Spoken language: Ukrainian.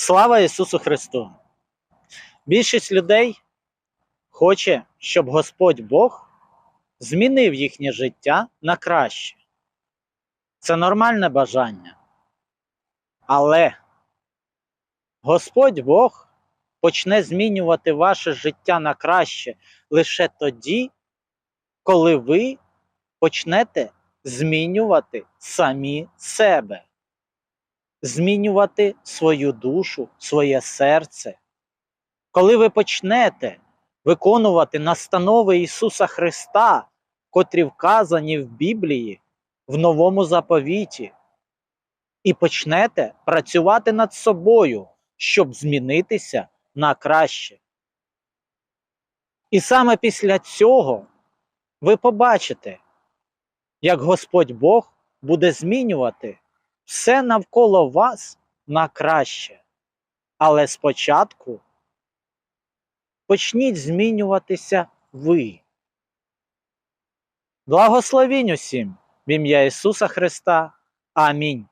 Слава Ісусу Христу! Більшість людей хоче, щоб Господь Бог змінив їхнє життя на краще. Це нормальне бажання. Але Господь Бог почне змінювати ваше життя на краще лише тоді, коли ви почнете змінювати самі себе змінювати свою душу, своє серце. Коли ви почнете виконувати настанови Ісуса Христа, котрі вказані в Біблії, в новому заповіті, і почнете працювати над собою, щоб змінитися на краще. І саме після цього ви побачите, як Господь Бог буде змінювати все навколо вас на краще. Але спочатку почніть змінюватися ви. Благословінь усім в ім'я Ісуса Христа. Амінь.